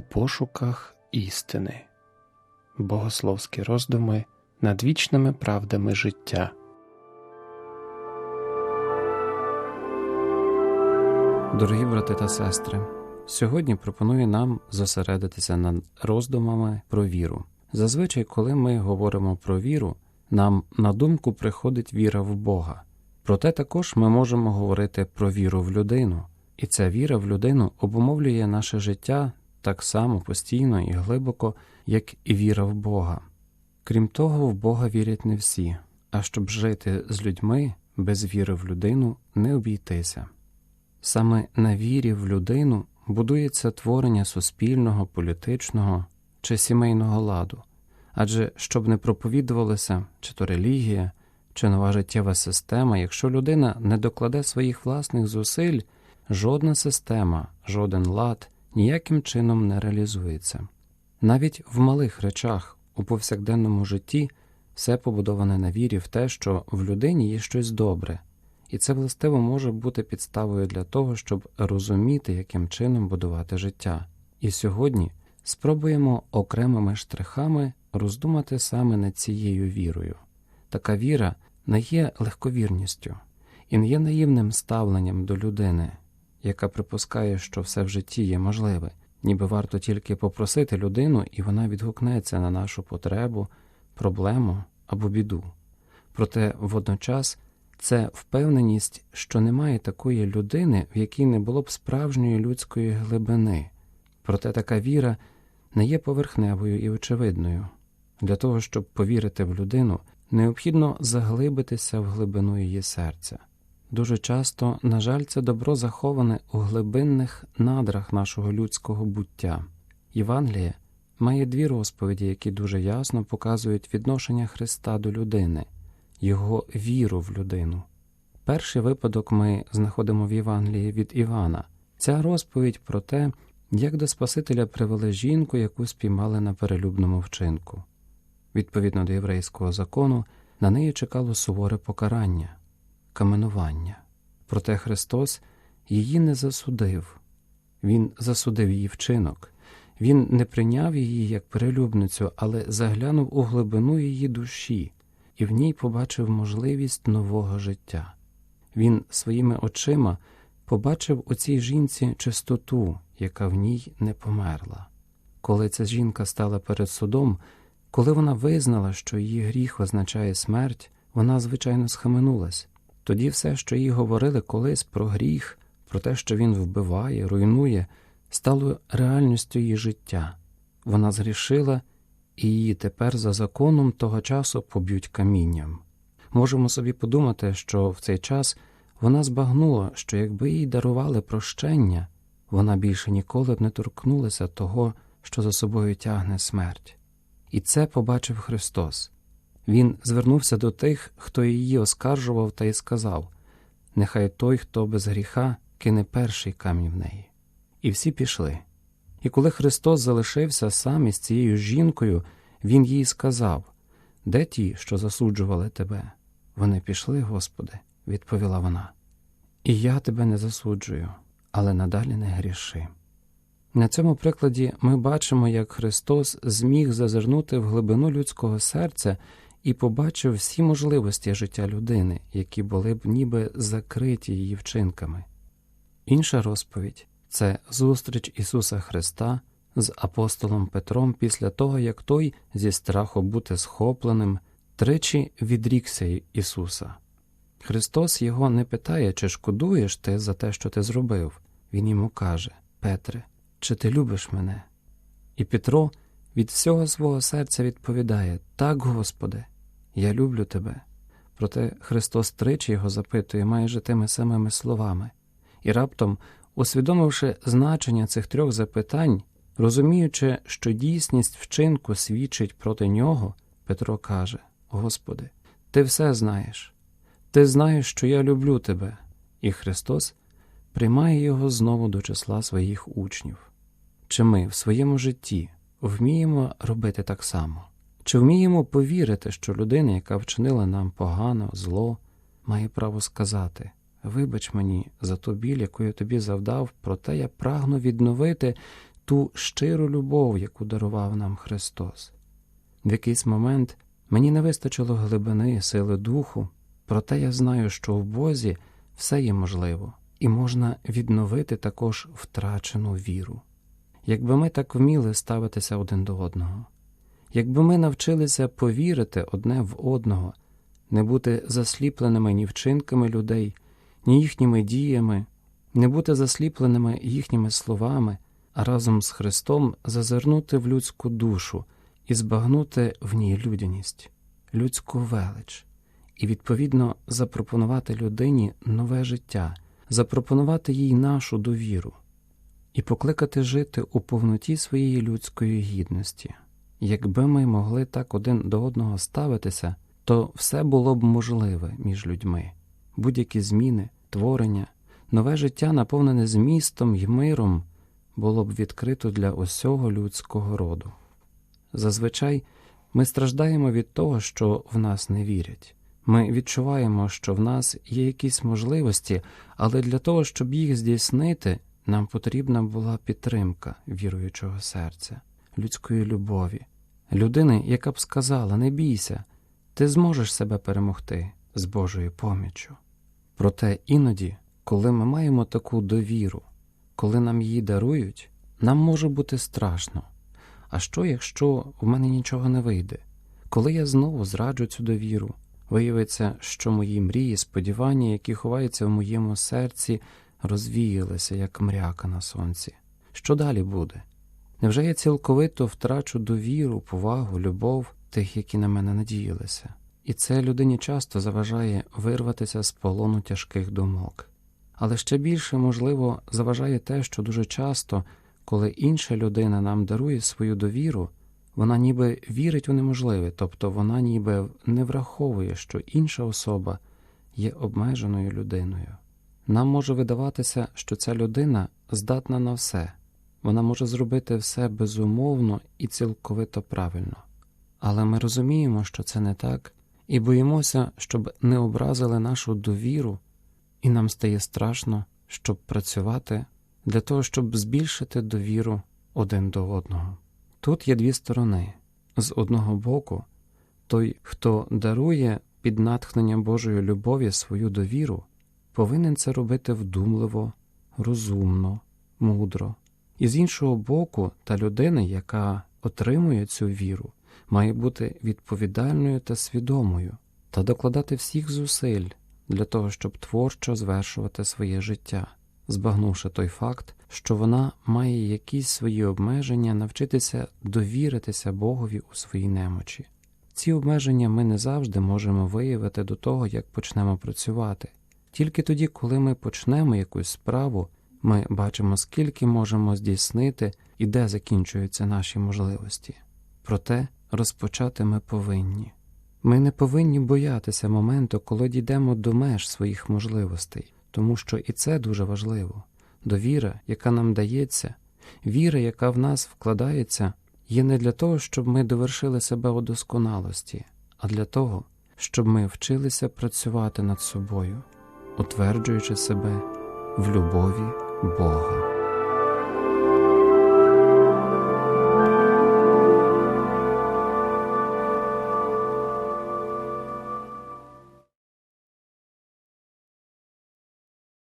у пошуках істини, богословські роздуми над вічними правдами життя. Дорогі брати та сестри, сьогодні пропоную нам зосередитися над роздумами про віру. Зазвичай, коли ми говоримо про віру, нам на думку приходить віра в Бога. Проте також ми можемо говорити про віру в людину, і ця віра в людину обумовлює наше життя так само постійно і глибоко, як і віра в Бога. Крім того, в Бога вірять не всі, а щоб жити з людьми без віри в людину не обійтися. Саме на вірі в людину будується творення суспільного, політичного чи сімейного ладу, адже щоб не проповідувалися чи то релігія, чи нова життєва система, якщо людина не докладе своїх власних зусиль, жодна система, жоден лад ніяким чином не реалізується. Навіть в малих речах у повсякденному житті все побудоване на вірі в те, що в людині є щось добре, і це властиво може бути підставою для того, щоб розуміти, яким чином будувати життя. І сьогодні спробуємо окремими штрихами роздумати саме над цією вірою. Така віра не є легковірністю і не є наївним ставленням до людини, яка припускає, що все в житті є можливе, ніби варто тільки попросити людину, і вона відгукнеться на нашу потребу, проблему або біду. Проте водночас це впевненість, що немає такої людини, в якій не було б справжньої людської глибини. Проте така віра не є поверхневою і очевидною. Для того, щоб повірити в людину, необхідно заглибитися в глибину її серця. Дуже часто, на жаль, це добро заховане у глибинних надрах нашого людського буття. Євангеліє має дві розповіді, які дуже ясно показують відношення Христа до людини, Його віру в людину. Перший випадок ми знаходимо в Євангелії від Івана. Ця розповідь про те, як до Спасителя привели жінку, яку спіймали на перелюбному вчинку. Відповідно до єврейського закону, на неї чекало суворе покарання каменування. Проте Христос її не засудив, Він засудив її вчинок, Він не прийняв її як перелюбницю, але заглянув у глибину її душі і в ній побачив можливість нового життя. Він своїми очима побачив у цій жінці чистоту, яка в ній не померла. Коли ця жінка стала перед судом, коли вона визнала, що її гріх означає смерть, вона, звичайно, схаменулась. Тоді все, що їй говорили колись про гріх, про те, що він вбиває, руйнує, стало реальністю її життя. Вона згрішила, і її тепер за законом того часу поб'ють камінням. Можемо собі подумати, що в цей час вона збагнула, що якби їй дарували прощення, вона більше ніколи б не торкнулася того, що за собою тягне смерть. І це побачив Христос. Він звернувся до тих, хто її оскаржував, та й сказав Нехай той, хто без гріха, кине перший камінь в неї. І всі пішли. І коли Христос залишився сам із цією жінкою, Він їй сказав Де ті, що засуджували тебе? Вони пішли, Господи, відповіла вона. І я тебе не засуджую, але надалі не гріши. На цьому прикладі ми бачимо, як Христос зміг зазирнути в глибину людського серця і побачив всі можливості життя людини, які були б ніби закриті її вчинками. Інша розповідь це зустріч Ісуса Христа з апостолом Петром після того, як той зі страху бути схопленим тричі відрікся Ісуса. Христос його не питає, чи шкодуєш ти за те, що ти зробив. Він йому каже Петре, чи ти любиш мене? І Петро від всього свого серця відповідає Так, Господи, я люблю тебе. Проте Христос тричі його запитує майже тими самими словами, і раптом, усвідомивши значення цих трьох запитань, розуміючи, що дійсність вчинку свідчить проти нього, Петро каже: Господи, Ти все знаєш, Ти знаєш, що я люблю тебе, і Христос приймає його знову до числа своїх учнів. Чи ми в своєму житті вміємо робити так само? Чи вміємо повірити, що людина, яка вчинила нам погано, зло, має право сказати Вибач мені за ту біль, яку я тобі завдав, проте я прагну відновити ту щиру любов, яку дарував нам Христос. В якийсь момент мені не вистачило глибини, сили духу, проте я знаю, що в Бозі все є можливо, і можна відновити також втрачену віру. Якби ми так вміли ставитися один до одного, якби ми навчилися повірити одне в одного, не бути засліпленими ні вчинками людей, ні їхніми діями, не бути засліпленими їхніми словами, а разом з Христом зазирнути в людську душу і збагнути в ній людяність, людську велич, і відповідно запропонувати людині нове життя, запропонувати їй нашу довіру і покликати жити у повноті своєї людської гідності. Якби ми могли так один до одного ставитися, то все було б можливе між людьми, будь-які зміни, творення, нове життя, наповнене змістом і миром, було б відкрито для усього людського роду. Зазвичай ми страждаємо від того, що в нас не вірять. Ми відчуваємо, що в нас є якісь можливості, але для того, щоб їх здійснити, нам потрібна була підтримка віруючого серця, людської любові, людини, яка б сказала: не бійся, ти зможеш себе перемогти з Божою поміччю. Проте іноді, коли ми маємо таку довіру, коли нам її дарують, нам може бути страшно. А що, якщо в мене нічого не вийде? Коли я знову зраджу цю довіру, виявиться, що мої мрії, сподівання, які ховаються в моєму серці, розвіялися, як мряка на сонці. Що далі буде? Невже я цілковито втрачу довіру, повагу, любов тих, які на мене надіялися? І це людині часто заважає вирватися з полону тяжких думок. Але ще більше, можливо, заважає те, що дуже часто, коли інша людина нам дарує свою довіру, вона ніби вірить у неможливе, тобто вона ніби не враховує, що інша особа є обмеженою людиною. Нам може видаватися, що ця людина здатна на все, вона може зробити все безумовно і цілковито правильно. Але ми розуміємо, що це не так, і боїмося, щоб не образили нашу довіру, і нам стає страшно, щоб працювати для того, щоб збільшити довіру один до одного. Тут є дві сторони. З одного боку, той, хто дарує під натхненням Божої любові свою довіру, повинен це робити вдумливо, розумно, мудро. І з іншого боку, та людина, яка отримує цю віру, має бути відповідальною та свідомою та докладати всіх зусиль для того, щоб творчо звершувати своє життя, збагнувши той факт, що вона має якісь свої обмеження навчитися довіритися Богові у своїй немочі. Ці обмеження ми не завжди можемо виявити до того, як почнемо працювати. Тільки тоді, коли ми почнемо якусь справу, ми бачимо, скільки можемо здійснити і де закінчуються наші можливості. Проте розпочати ми повинні. Ми не повинні боятися моменту, коли дійдемо до меж своїх можливостей, тому що і це дуже важливо. Довіра, яка нам дається, віра, яка в нас вкладається, є не для того, щоб ми довершили себе у досконалості, а для того, щоб ми вчилися працювати над собою, утверджуючи себе в любові Бога.